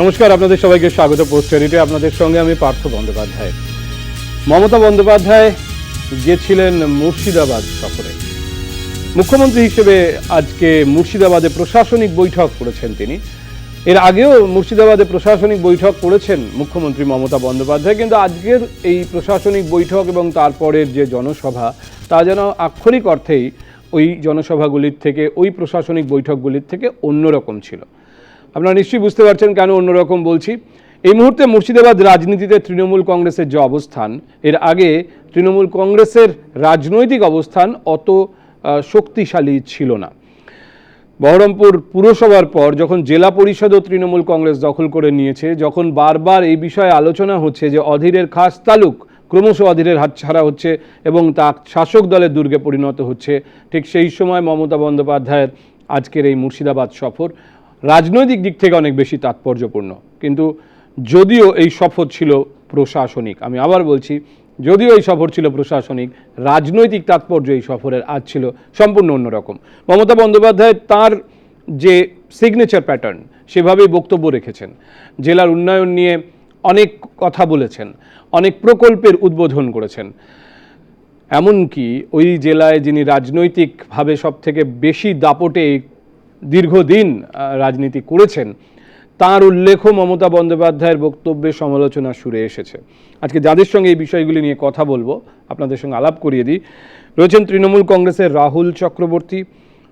নমস্কার, আপনাদের সবাইকে স্বাগত পোস্টারিতে আপনাদের সঙ্গে আমি পার্থ বন্দ্যোপাধ্যায়। মমতা বন্দ্যোপাধ্যায় গিয়েছিলেন মুর্শিদাবাদ সফরে। মুখ্যমন্ত্রী হিসেবে আজকে মুর্শিদাবাদে প্রশাসনিক বৈঠক করেছেন তিনি। এর আগেও মুর্শিদাবাদে প্রশাসনিক বৈঠক করেছেন মুখ্যমন্ত্রী মমতা বন্দ্যোপাধ্যায়, কিন্তু আজকের এই প্রশাসনিক বৈঠক এবং তারপরের যে জনসভা, তা যেন আক্ষরিক অর্থেই ওই জনসভাগুলির থেকে, ওই প্রশাসনিক বৈঠকগুলির থেকে অন্যরকম ছিল। আপনারা নিশ্চয়ই বুঝতে পারছেন কেন অন্যরকম বলছি। এই মুহূর্তে মুর্শিদাবাদ রাজনীতিতে তৃণমূল কংগ্রেসের যে অবস্থান, এর আগে তৃণমূল কংগ্রেসের রাজনৈতিক অবস্থান অত শক্তিশালী ছিল না। বহরমপুর পুরসভার পর যখন জেলা পরিষদও তৃণমূল কংগ্রেস দখল করে নিয়েছে, যখন বারবার এই বিষয়ে আলোচনা হচ্ছে যে অধীরের খাস তালুক ক্রমশ অধীরের হাতছাড়া হচ্ছে এবং তা শাসক দলের দুর্গে পরিণত হচ্ছে, ঠিক সেই সময় মমতা বন্দ্যোপাধ্যায়ের আজকের এই মুর্শিদাবাদ সফর। রাজনৈতিক দিক থেকে অনেক বেশি তাৎপর্যপূর্ণ। কিন্তু যদিও এই সফর ছিল প্রশাসনিক, আমি আবার বলছি, যদিও এই সফর ছিল প্রশাসনিক, রাজনৈতিক তাৎপর্য এই সফরের আজ ছিল সম্পূর্ণ অন্যরকম। মমতা বন্দ্যোপাধ্যায় তার যে সিগনেচার প্যাটার্ন সেভাবেই বক্তব্য রেখেছেন। জেলার উন্নয়ন নিয়ে অনেক কথা বলেছেন, অনেক প্রকল্পের উদ্বোধন করেছেন। এমনকি ওই জেলায় যিনি রাজনৈতিকভাবে সব থেকে বেশি দাপটে দীর্ঘদিন রাজনীতি করেছেন, তার উল্লেখও মমতা বন্দ্যোপাধ্যায়ের বক্তব্যে সমালোচনা সুরে এসেছে। আজকে যাদের সঙ্গে এই বিষয়গুলি নিয়ে কথা বলব, আপনাদের সঙ্গে আলাপ করিয়ে দিই। রয়েছেন তৃণমূল কংগ্রেসের রাহুল চক্রবর্তী,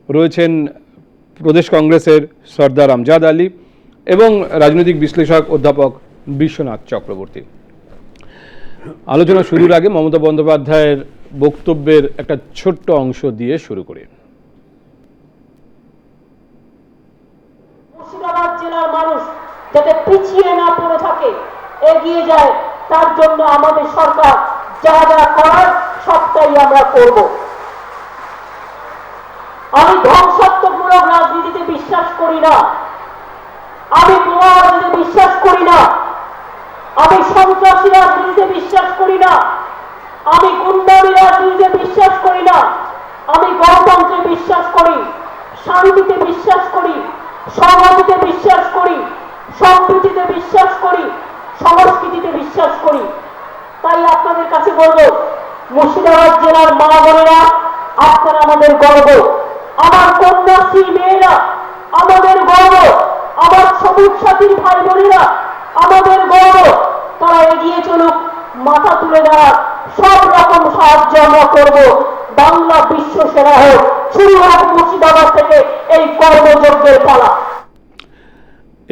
রয়েছেন প্রদেশ কংগ্রেসের সর্দার আমজাদ আলী এবং রাজনৈতিক বিশ্লেষক অধ্যাপক বিশ্বনাথ চক্রবর্তী। আলোচনা শুরুর আগে মমতা বন্দ্যোপাধ্যায়ের বক্তব্যের একটা ছোট্ট অংশ দিয়ে শুরু করি মুর্শিদাবাদ জেলার মানুষ যাতে পিছিয়ে না পড়ে থাকে। এগিয়ে যায় তার জন্য আমাদের সরকার যা যা করার, সবটাই আমরা করব। আমি ধ্বংসাত্মকমূলক রাজনীতিতে বিশ্বাস করি না। আমি বোমা বিশ্বাস করি না। আমি সন্ত্রাসী রাজনীতিতে বিশ্বাস করি না। আমি গুন্ডামি রাজনীতিতে বিশ্বাস করি না। আমি গণতন্ত্রে বিশ্বাস করি, শান্তিতে বিশ্বাস করি সংহতিতে বিশ্বাস করি। সম্প্রীতিতে বিশ্বাস করি, সংস্কৃতিতে বিশ্বাস করি। তাই আপনাদের কাছে বলব, মুর্শিদাবাদ জেলার মা বোনেরা, আপনারা আমাদের গর্ব। আমার কন্যাশ্রী মেয়েরা, আমাদের গর্ব। আমার সবুজ সাথীর ভাই বোনেরা, আমাদের গর্ব। তারা এগিয়ে চলুক, মাথা তুলে দাঁড়াক। সব রকম সাহায্য আমরা করব। বাংলা বিশ্ব সেরা হোক। শুরু হোক মুর্শিদাবাদ থেকে এই কর্মযজ্ঞের পালা।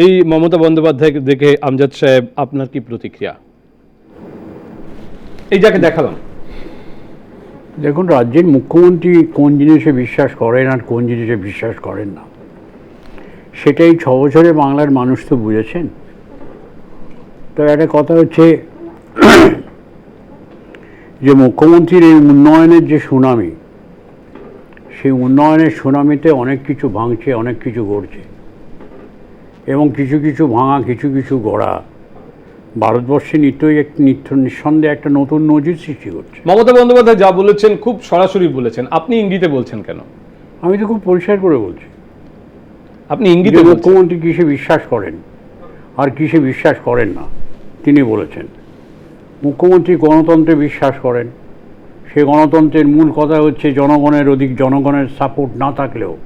এই মমতা বন্দ্যোপাধ্যায় দেখে আমজাদ সাহেব, আপনার কি প্রতিক্রিয়া? এই যাকে দেখালাম। দেখুন, রাজ্যের মুখ্যমন্ত্রী কোন জিনিসে বিশ্বাস করেন আর কোন জিনিসে বিশ্বাস করেন না? সেটাই ছ বছরে বাংলার মানুষ তো বুঝেছেন। তো একটা কথা হচ্ছে যে মুখ্যমন্ত্রীর এই উন্নয়নের যে সুনামি, সেই উন্নয়নের সুনামিতে অনেক কিছু ভাঙছে, অনেক কিছু গড়ছে এবং কিছু কিছু ভাঙা কিছু কিছু গড়া। ভারতবর্ষে নিত্যই এক নিত্য নিঃসন্দেহে একটা নতুন নজির সৃষ্টি করছে। মমতা বন্দ্যোপাধ্যায় যা বলেছেন খুব সরাসরি বলেছেন। আপনি ইঙ্গিতে বলছেন কেন? আমি তো খুব পরিষ্কার করে বলছি। আপনি ইঙ্গিতে মুখ্যমন্ত্রী কিসে বিশ্বাস করেন আর কিসে বিশ্বাস করেন না তিনি বলেছেন। মুখ্যমন্ত্রী গণতন্ত্রে বিশ্বাস করেন। সে গণতন্ত্রের মূল কথা হচ্ছে জনগণের অধিক জনগণের সাপোর্ট না থাকলেও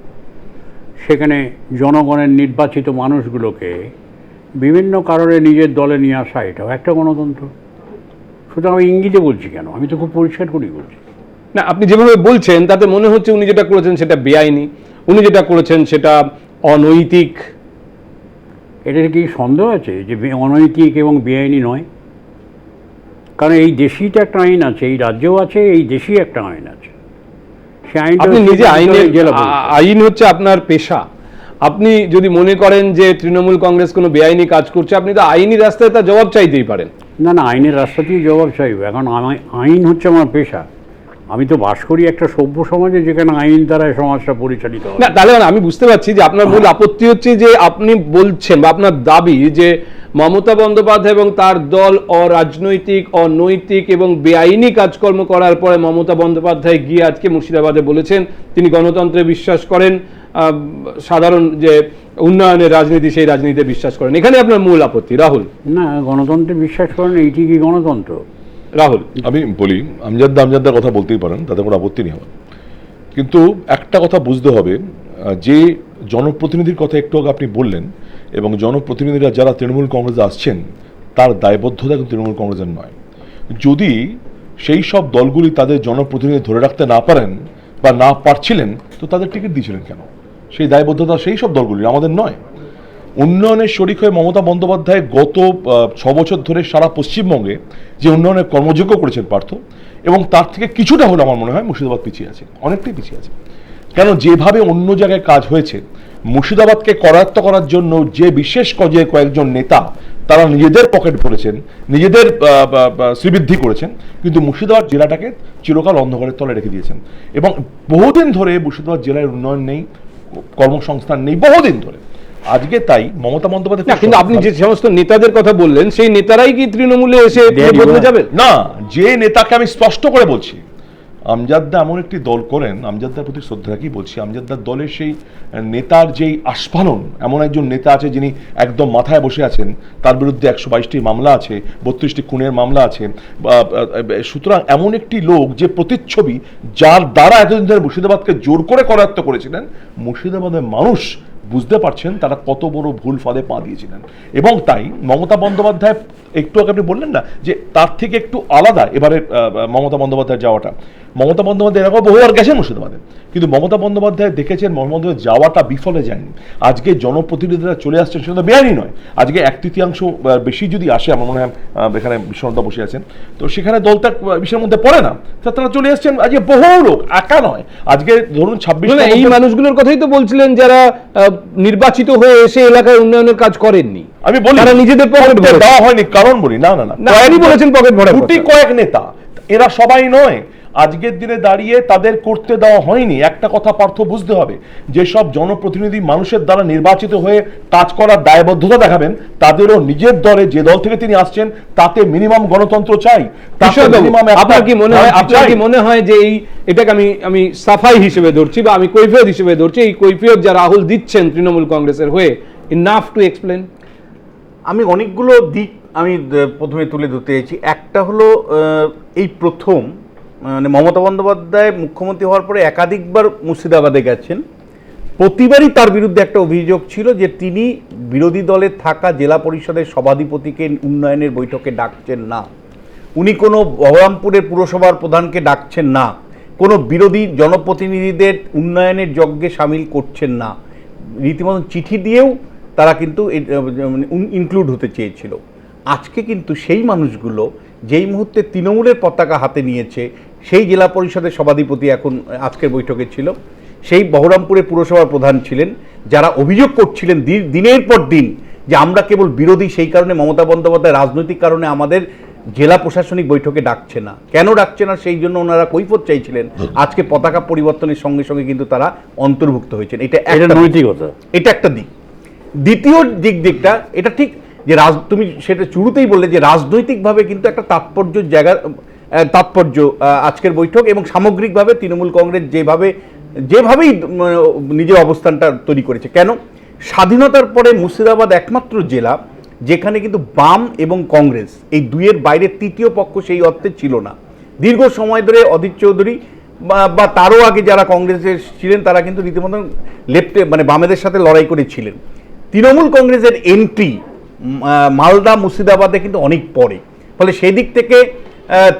সেখানে জনগণের নির্বাচিত মানুষগুলোকে বিভিন্ন কারণে নিজের দলে নিয়ে আসা এটাও একটা গণতন্ত্র। সুতরাং আমি ইঙ্গিতে বলছি কেন? আমি তো খুব পরিষ্কার করেই বলছি। না আপনি যেভাবে বলছেন তাতে মনে হচ্ছে উনি যেটা করেছেন সেটা বেআইনি। উনি যেটা করেছেন সেটা অনৈতিক। এটাতে কি সন্দেহ আছে যে অনৈতিক এবং বেআইনি নয়? কারণ এই দেশেই তো একটা আইন আছে এই রাজ্যেও আছে এই দেশেই একটা আইন আছে। আপনি নিজে আইনের। আইন হচ্ছে আপনার পেশা। আপনি যদি মনে করেন যে তৃণমূল কংগ্রেস কোনো বেআইনি কাজ করছে আপনি তো আইনি রাস্তায় তার জবাব চাইতেই পারেন। না না আইনের রাস্তাতেই জবাব চাইব। এখন আমি আইন হচ্ছে আমার পেশা। আমি তো বাস করি একটা সভ্য সমাজে যেখানে আইন দ্বারা সমাজটা পরিচালিত হয়। না তাহলে মানে আমি বুঝতে পারছি যে আপনার মূল আপত্তি হচ্ছে যে আপনি বলছেন বা আপনার দাবি যে মমতা বন্দ্যোপাধ্যায় এবং তার দল অরাজনৈতিক অনৈতিক এবং বেআইনি কাজকর্ম করার পরে মমতা বন্দ্যোপাধ্যায় গিয়ে আজকে মুর্শিদাবাদে বলেছেন তিনি গণতন্ত্রে বিশ্বাস করেন আহ, সাধারণ যে উন্নয়নের রাজনীতি সেই রাজনীতিতে বিশ্বাস করেন। এখানে আপনার মূল আপত্তি। রাহুল। না গণতন্ত্রে বিশ্বাস করেন এইটি কি গণতন্ত্র? রাহুল। আমি বলি আমজাদ্দা আমজাদ্দার কথা বলতেই পারেন, তাতে কোনো আপত্তি নেই আমার। কিন্তু একটা কথা বুঝতে হবে যে জনপ্রতিনিধির কথা একটু আগে আপনি বললেন, এবং জনপ্রতিনিধিরা যারা তৃণমূল কংগ্রেসে আসছেন, তার দায়বদ্ধতা কিন্তু তৃণমূল কংগ্রেসের নয়। যদি সেই সব দলগুলি তাদের জনপ্রতিনিধি ধরে রাখতে না পারেন বা না পারছিলেন, তো তাদের টিকিট দিয়েছিলেন কেন? সেই দায়বদ্ধতা সেই সব দলগুলির, আমাদের নয়। উন্নয়নের শরিক হয়ে মমতা বন্দ্যোপাধ্যায় গত ছ বছর ধরে সারা পশ্চিমবঙ্গে যে উন্নয়নের কর্মযোগ্য করেছেন পার্থ, এবং তার থেকে কিছুটা হলে আমার মনে হয় মুর্শিদাবাদ পিছিয়ে আছে, অনেকটাই পিছিয়ে আছে। কেন যেভাবে অন্য জায়গায় কাজ হয়েছে, মুর্শিদাবাদকে করায়ত্ত করার জন্য যে বিশেষ কজে কয়েকজন নেতা, তারা নিজেদের পকেট ভরেছেন, নিজেদের শ্রীবৃদ্ধি করেছেন, কিন্তু মুর্শিদাবাদ জেলাটাকে চিরকাল অন্ধকারের তলে রেখে দিয়েছেন। এবং বহুদিন ধরে মুর্শিদাবাদ জেলার উন্নয়ন নেই, কর্মসংস্থান নেই, বহুদিন ধরে। আজকে তাই মমতা বন্দ্যোপাধ্যায় না কিন্তু আপনি যে সমস্ত নেতাদের কথা বললেন সেই নেতারাই কি তৃণমূলে এসে বদলে. যাবেন না যে নেতাকে আমি স্পষ্ট করে বলছি আমজাদ্দা এমন একটি দল করেন আমজাদ্দার প্রতি শ্রদ্ধা রাখি বলছি আমজাদ্দার দলের সেই নেতার যেই আস্ফালন এমন একজন নেতা আছে যিনি একদম মাথায় বসে আছেন তার বিরুদ্ধে একশো বাইশটি মামলা আছে বত্রিশটি খুনের মামলা আছে সুতরাং এমন একটি লোক যে প্রতিচ্ছবি যার দ্বারা এতদিন ধরে মুর্শিদাবাদকে জোর করে করায়ত্ত করেছিলেন মুর্শিদাবাদের মানুষ বুঝতে পারছেন তারা কত বড় ভুল ফাঁদে পা দিয়েছিলেন। এবং তাই মমতা বন্দ্যোপাধ্যায় একটু আগে আপনি বললেন না যে তার থেকে একটু আলাদা এবারে মমতা বন্দ্যোপাধ্যায় যাওয়াটা। মমতা বন্দ্যোপাধ্যায় এরকম বহুবার গেছেন মুর্শিদাবাদে কিন্তু মমতা বন্দ্যোপাধ্যায় দেখেছেন মমতা যাওয়াটা বিফলে যায়নি। আজকে জনপ্রতিনিধিরা চলে আসছেন সেটা তো বেআইনি নয়। আজকে এক তৃতীয়াংশ বেশি যদি আসে আমার মনে হয় এখানে বিশ্বনাথ বসে আছেন। তো সেখানে দলটা বিষয়ের মধ্যে পড়ে না। তারা চলে আসছেন আজকে বহু লোক একা নয়। আজকে ধরুন ছাব্বিশ এই মানুষগুলোর কথাই তো বলছিলেন যারা নির্বাচিত হয়ে এসে এলাকায় উন্নয়নের কাজ করেননি। আমি বলি তারা নিজেদের পকেট ভরে। দেওয়া হয়নি কারণ বলি না না না। না, আপনি বলেছেন পকেট ভরে কোটি কয়েক নেতা এরা সবাই নয়। আজকের দিনে দাঁড়িয়ে তাদের করতে দেওয়া হয়নি। একটা কথা পার্থ বুঝতে হবে যেসব জনপ্রতিনিধি মানুষের দ্বারা নির্বাচিত হয়ে কাজ করার দায়বদ্ধতা দেখাবেন তাদেরও নিজের দলে যে দল থেকে তিনি আসছেন তাতে মিনিমাম গণতন্ত্র চাই। আপনার কি মনে হয় আপনার কি মনে হয় যে এই এটাকে আমি আমি সাফাই হিসেবে ধরছি বা আমি কৈফিয়ত হিসেবে ধরছি? এই কৈফিয়ত যা রাহুল দিচ্ছেন তৃণমূল কংগ্রেসের হয়ে ইনাফ টু এক্সপ্লেন আমি অনেকগুলো দিক আমি প্রথমে তুলে ধরতে চাইছি। একটা হলো আহ, এই প্রথম মানে মমতা বন্দ্যোপাধ্যায় মুখ্যমন্ত্রী হওয়ার পরে একাধিকবার মুর্শিদাবাদে গেছেন। প্রতিবারই তার বিরুদ্ধে একটা অভিযোগ ছিল যে তিনি বিরোধী দলে থাকা জেলা পরিষদের সভাধিপতিকে উন্নয়নের বৈঠকে ডাকছেন না। উনি কোনো বহরমপুরের পুরসভার প্রধানকে ডাকছেন না। কোনো বিরোধী জনপ্রতিনিধিদের উন্নয়নের যজ্ঞে সামিল করছেন না। রীতিমতন চিঠি দিয়েও তারা কিন্তু ইনক্লুড হতে চেয়েছিল। আজকে কিন্তু সেই মানুষগুলো যেই মুহূর্তে তৃণমূলের পতাকা হাতে নিয়েছে সেই জেলা পরিষদের সভাধিপতি এখন আজকের বৈঠকে ছিল। সেই বহরমপুরের পুরসভার প্রধান ছিলেন যারা অভিযোগ করছিলেন দিনের পর দিন যে আমরা কেবল বিরোধী সেই কারণে মমতা বন্দ্যোপাধ্যায় রাজনৈতিক কারণে আমাদের জেলা প্রশাসনিক বৈঠকে ডাকছে না। কেন ডাকছে না? সেই জন্য ওনারা কৈফত চাইছিলেন। আজকে পতাকা পরিবর্তনের সঙ্গে সঙ্গে কিন্তু তারা অন্তর্ভুক্ত হয়েছেন। এটা একটা। নৈতিকতা। এটা একটা দিক। দ্বিতীয় দিক দিকটা এটা ঠিক যে রাজ তুমি সেটা শুরুতেই বললে যে রাজনৈতিকভাবে কিন্তু একটা তাৎপর্য জায়গা তাৎপর্য আজকের বৈঠক এবং সামগ্রিকভাবে তৃণমূল কংগ্রেস যেভাবে, যেভাবেই নিজের অবস্থানটা তৈরি করেছে। কেন? স্বাধীনতার পরে মুর্শিদাবাদ একমাত্র জেলা যেখানে কিন্তু বাম এবং কংগ্রেস, এই দুইয়ের বাইরে তৃতীয় পক্ষ সেই অর্থে ছিল না। দীর্ঘ সময় ধরে অধীর চৌধুরী বা- তারও আগে যারা কংগ্রেসের ছিলেন, তারা কিন্তু রীতিমতো লেফটে মানে বামেদের সাথে লড়াই করেছিলেন তৃণমূল কংগ্রেসের এন্ট্রি মালদা, মুর্শিদাবাদে কিন্তু অনেক পরে। ফলে সেই দিক থেকে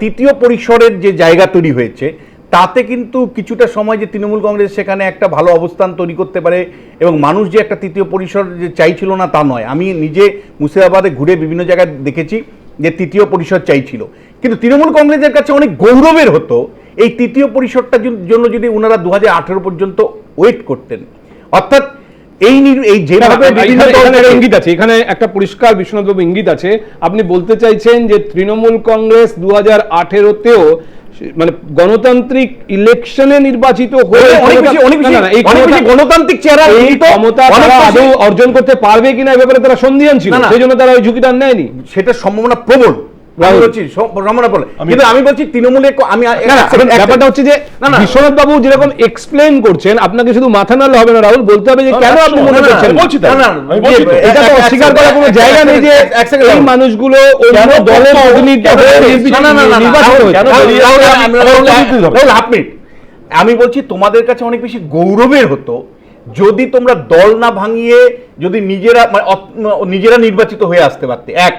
তৃতীয় পরিসরের যে জায়গা তৈরি হয়েছে, তাতে কিন্তু কিছুটা সময় যে তৃণমূল কংগ্রেস সেখানে একটা ভালো অবস্থান তৈরি করতে পারে এবং মানুষ যে একটা তৃতীয় পরিসর যে চাইছিল না তা নয়। আমি নিজে মুর্শিদাবাদে ঘুরে বিভিন্ন জায়গায় দেখেছি যে তৃতীয় পরিসর চাইছিল। কিন্তু তৃণমূল কংগ্রেসের কাছে অনেক গৌরবের হতো এই তৃতীয় পরিসরটার জন্য যদি ওনারা দু হাজার আঠেরো পর্যন্ত ওয়েট করতেন। অর্থাৎ এই এই যেভাবে বিভিন্ন ইঙ্গিত আছে। এখানে একটা পরিষ্কার বিশ্বনাথবাবু ইঙ্গিত আছে। আপনি বলতে চাইছেন যে তৃণমূল কংগ্রেস দু হাজার আঠেরোতেও মানে গণতান্ত্রিক ইলেকশনে নির্বাচিত হয়ে গণতান্ত্রিক চেহারা ক্ষমতা অর্জন করতে পারবে কিনা এ ব্যাপারে তারা সন্দিহান ছিল। সেই জন্য তারা ওই ঝুঁকিটা নেয়নি। সেটা সম্ভাবনা প্রবল। আমি বলছি তৃণমূলে আমি ব্যাপারটা হচ্ছে যে। বিশ্বনাথ বাবু যেরকম এক্সপ্লেন করছেন আপনাকে শুধু মাথা নাড়লে হবে না রাহুল বলতে হবে যে কেন আপনি মনে করছেন। এটা তো অস্বীকার করার কোনো জায়গা নেই যে এই মানুষগুলো অন্য দলের প্রতিনিধিত্ব হয়ে নির্বাচিত-? আমি- তোমাদের কাছে অনেক বেশি গৌরবের হতো যদি তোমরা দল না ভাঙিয়ে যদি নিজেরা মানে নিজেরা নির্বাচিত হয়ে আসতে পারতে এক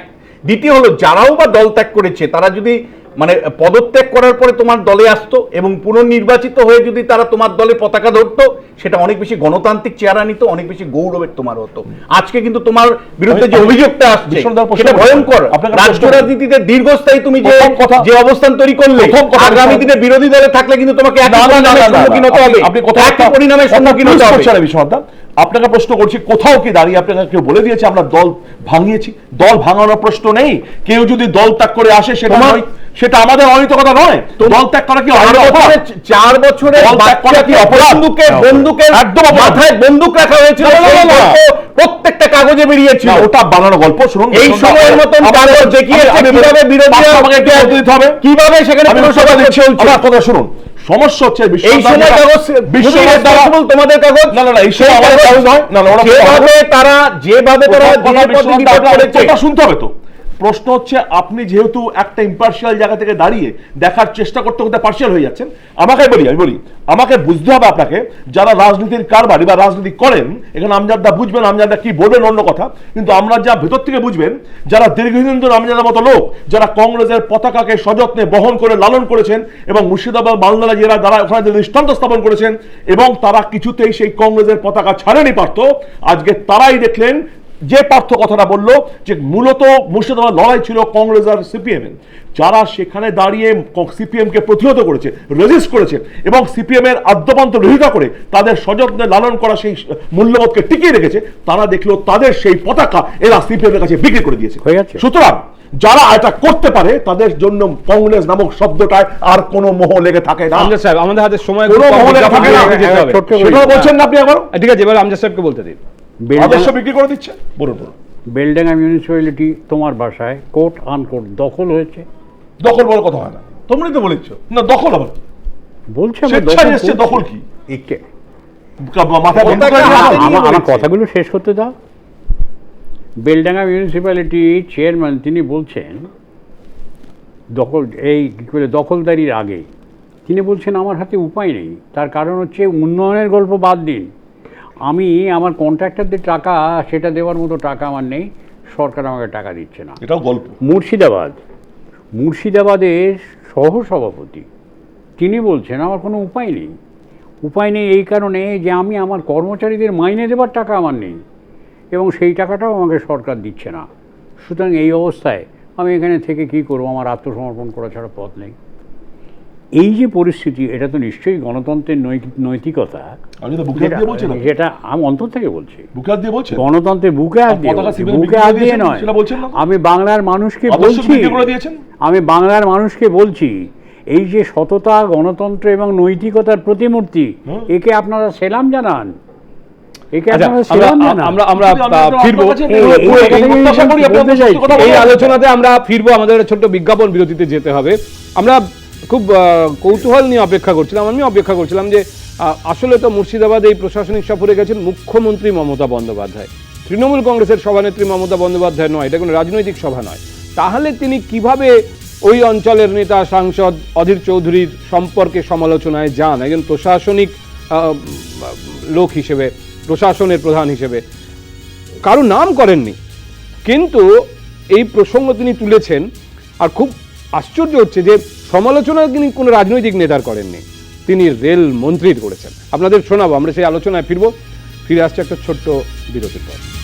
দ্বিতীয় হলো যারাও বা দল ত্যাগ করেছে তারা যদি মানে পদত্যাগ করার পরে তোমার দলে আসতো এবং পুনর্নির্বাচিত হয়ে যদি তারা তোমার দলে পতাকা ধরতো সেটা অনেক বেশি গণতান্ত্রিক চেহারা নিত অনেক বেশি গৌরবের তোমার হতো। আজকে কিন্তু তোমার বিরুদ্ধে যে অভিযোগটা আসছে সেটা ভয়ঙ্কর। রাজ্য রাজনীতিতে দীর্ঘস্থায়ী তুমি যে কথা- যে অবস্থান তৈরি করলে আগামী দিনে বিরোধী দলে থাকলে কিন্তু তোমাকে একই পরিণামের সম্মুখীন হতে হবে। একই একটা- পরিণামের সম্মুখীন হতে হবে। আপনাকে প্রশ্ন করছি কোথাও কি দাঁড়িয়ে আপনাকে কেউ বলে দিয়েছে আমরা দল ভাঙিয়েছি? দল ভাঙানোর প্রশ্ন নেই। কেউ যদি দল ত্যাগ করে আসে সেটা নয়। সেটা আমাদের অনৈতিকতা নয়। দল ত্যাগ করা কি চার বছরে চার বছরে দল ত্যাগ করা কি বন্দুকের বন্দুকের একদম মাথায় বন্দুক রাখা হয়েছিল। প্রত্যেকটা কাগজে বেরিয়েছিল। ওটা বানানো গল্প শুনুন। এই সময়ের মতন কাগজ আমি- কীভাবে দিতে হবে। কীভাবে সেখানে কথা শুনুন। সমস্যা হচ্ছে এই সময় কাগজ তোমাদের কাগজ? না, না, না, এই সময় সেই আমাদের কাগজ নয়। না, না, ওরা- যেভাবে তারা যেভাবে তারা কথা শুনতে হবে তো। প্রশ্ন হচ্ছে, আপনি যেহেতু একটা ইম্পার্শিয়াল জায়গা থেকে দাঁড়িয়ে দেখার চেষ্টা করতে করতে পার্শিয়াল হয়ে যাচ্ছেন, আমাকে বলি, আমি বলি, আমাকে বুঝতে হবে আপনাকে, যারা রাজনীতির কারবারি বা রাজনীতি করেন, এখানে আমজাদা বুঝবেন, আমজাদা কি বলবেন অন্য কথা, কিন্তু আমরা যা ভেতর থেকে বুঝবেন, যারা দীর্ঘদিন ধরে আমজাদার মতো লোক, যারা কংগ্রেসের পতাকাকে সযত্নে বহন করে, লালন করেছেন এবং মুর্শিদাবাদ মালদা জেলা দ্বারা ওখানে যে দৃষ্টান্ত স্থাপন করেছেন, এবং তারা কিছুতেই সেই কংগ্রেসের পতাকা ছাড়েনি পারত আজকে তারাই দেখলেন যে পার্থ কথাটা বলল যে মূলত মুর্শিদাবাদ লড়াই ছিল কংগ্রেস আর সিপিএম এর। যারা সেখানে দাঁড়িয়ে সিপিএম কে প্রতিহত করেছে রেজিস্ট করেছে এবং সিপিএম এর আদ্যপান্ত বিরোধিতা করে তাদের সযত্নে লালন করা সেই মূল্যবোধকে টিকিয়ে রেখেছে তারা দেখল তাদের সেই পতাকা এরা সিপিএম এর কাছে বিক্রি করে দিয়েছে। সুতরাং যারা এটা করতে পারে তাদের জন্য কংগ্রেস নামক শব্দটায় আর কোনো মোহ লেগে থাকে না। আমজাদ সাহেব আমাদের হাতে সময় কোনো থাকে না। সেটাও বলছেন না আপনি আবার ঠিক আছে এবার আমজাদ সাহেবকে বলতে দিন। আদর্শ বিক্রি করে দিচ্ছে। বলুন বলুন। বেলডাঙ্গা মিউনিসিপ্যালিটি তোমার বাসায় কোট আনকোট দখল হয়েছে। দখল বড় কথা হয় না। তোমরাই তো বলেছ। না দখল আবার কি? বলছে দখল কি? আমার কথাগুলো শেষ করতে দাও। বেলডাঙ্গা মিউনিসিপ্যালিটি চেয়ারম্যান তিনি বলছেন দখল এই কী করে দখলদারির আগে। তিনি বলছেন আমার হাতে উপায় নেই। তার কারণ হচ্ছে উন্নয়নের গল্প বাদ দিন। আমি আমার কন্ট্রাক্টরদের টাকা সেটা দেওয়ার মতো টাকা আমার নেই সরকার আমাকে টাকা দিচ্ছে না। এটাও গল্প। মুর্শিদাবাদ। মুর্শিদাবাদের সহসভাপতি তিনি বলছেন আমার কোনো উপায় নেই। উপায় নেই এই কারণে যে আমি আমার কর্মচারীদের মাইনে দেবার টাকা আমার নেই এবং সেই টাকাটাও আমাকে সরকার দিচ্ছে না। সুতরাং এই অবস্থায় আমি এখানে থেকে কি করব? আমার আত্মসমর্পণ করা ছাড়া পথ নেই। এই যে পরিস্থিতি এটা তো নিশ্চয়ই গণতন্ত্রের নৈতিকতা। যেটা আমি অন্তর থেকে বলছি। গণতন্ত্রের বুকে হাত দিয়ে বুকে হাত দিয়ে নয়? আমি বাংলার মানুষকে বলছি? আমি বাংলার মানুষকে বলছি এই যে সততা গণতন্ত্র এবং নৈতিকতার প্রতিমূর্তি একে আপনারা সেলাম জানান। আমরা ফিরবো। এই-। আলোচনাতে আমরা আমাদের ছোট্ট বিজ্ঞাপন বিরতিতে যেতে হবে। আমরা খুব কৌতূহল নিয়ে অপেক্ষা করছিলাম আমি অপেক্ষা করছিলাম যে আসলে তো মুর্শিদাবাদ এই প্রশাসনিক সফরে গেছেন মুখ্যমন্ত্রী মমতা বন্দ্যোপাধ্যায়। তৃণমূল কংগ্রেসের সভানেত্রী মমতা বন্দ্যোপাধ্যায় নয়, এটা কোনো রাজনৈতিক সভা নয়। তাহলে তিনি কীভাবে ওই অঞ্চলের নেতা, সাংসদ অধীর চৌধুরীর সম্পর্কে সমালোচনায় যান? একজন প্রশাসনিক লোক হিসেবে, প্রশাসনের প্রধান হিসেবে। কারও নাম করেননি। কিন্তু এই প্রসঙ্গ তিনি তুলেছেন, আর খুব আশ্চর্য হচ্ছে যে সমালোচনা তিনি কোনো রাজনৈতিক নেতার করেননি। তিনি রেল মন্ত্রীর করেছেন। আপনাদের শোনাবো, আমরা সেই আলোচনায় ফিরবো। ফিরে আসছে একটা ছোট্ট বিরতির পর।